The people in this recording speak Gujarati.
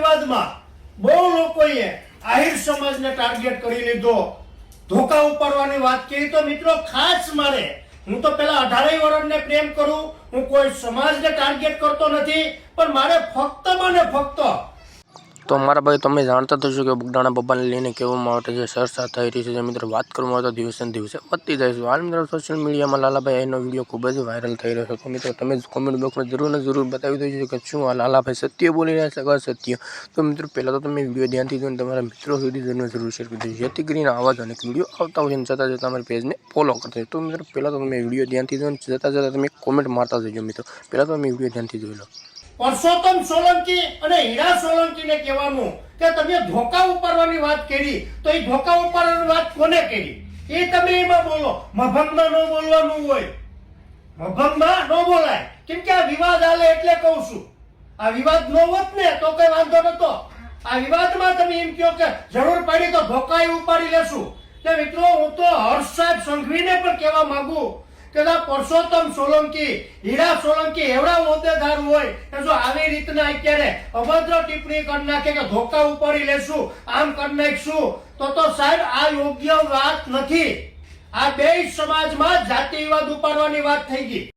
વિવાદમાં બહુ લોકોએ આહિર સમાજને ટાર્ગેટ કરી લીધો. ધોકા ઉપાડવાની વાત કરી તો મિત્રો ખાસ મારે, હું તો પેલા અઢારેય વર્ષને પ્રેમ કરું, હું કોઈ સમાજને ટાર્ગેટ કરતો નથી, પણ મારે ફક્ત મને ફક્ત તો મારા ભાઈ, તમે જાણતા થશો કે બગડાણા બાબાને લઈને કહેવામાં આવે છે ચર્ચા થઈ રહી છે. જે મિત્રો વાત કરવામાં આવે તો દિવસે દિવસે વધતી જાય છે. હાલ મિત્રો સોશિયલ મીડિયામાં લાલાભાઈ એનો વીડિયો ખૂબ જ વાયરલ થઈ રહ્યો છે. તો મિત્રો, તમે કોમેન્ટ બોક્સમાં જરૂર ને જરૂર બતાવી દેજો કે શું આ લાલાભાઈ સત્ય બોલી રહ્યા છે કે અસત્ય. તો મિત્રો, પહેલાં તો તમે વીડિયો ધ્યાનથી જોઈને તમારા મિત્રો સુધી જરૂર જરૂર શેર કરી દેજો. જેથી કરીને આવા જ અનેક વીડિયો આવતા હોય છે જતાં જતાં અમારી પેજને ફોલો કરતા તો મિત્રો, પહેલાં તો તમે વીડિયો ધ્યાનથી જોઈને જતાં જતાં તમે કોમેન્ટ મારતા જજો મિત્રો. પહેલાં તો તમે વીડિયો ધ્યાનથી જોઈ લો. પરસોત્તમ સોલંકી અને હીરા સોલંકીને કહેવાનું કે તમે ધોકા ઉપાડવાની વાત કરી, તો એ ધોકા ઉપાડવાની વાત કોને કરી? એ તમે એમાં બોલો. મભંગમાં ન બોલવાનું હોય. મભંગમાં ન બોલાય. કેમ કે આ વિવાદ આલે એટલે કહું છું. આ વિવાદ ન હોત ને, તો કઈ વાંધો નતો. આ વિવાદમાં તમે એમ કહો કે જરૂર પડી તો ધોકા ઉપાડી લેશું. કે મિત્રો, હું તો હર્ષ સાહેબ સંઘવીને પણ કહેવા માંગુ આ પરસોત્તમ સોલંકી, હીરા સોલંકી એવડા હોદ્દેદાર હોય કે જો આવી રીતના અત્યારે અભદ્ર ટિપ્પણી કરી નાખે કે ધોકા ઉપાડી લેશું, આમ કરી નાખશું, તો તો સાહેબ આ યોગ્ય વાત નથી. આ બે સમાજમાં જાતિ વિવાદ ઉપાડવાની વાત થઈ ગઈ.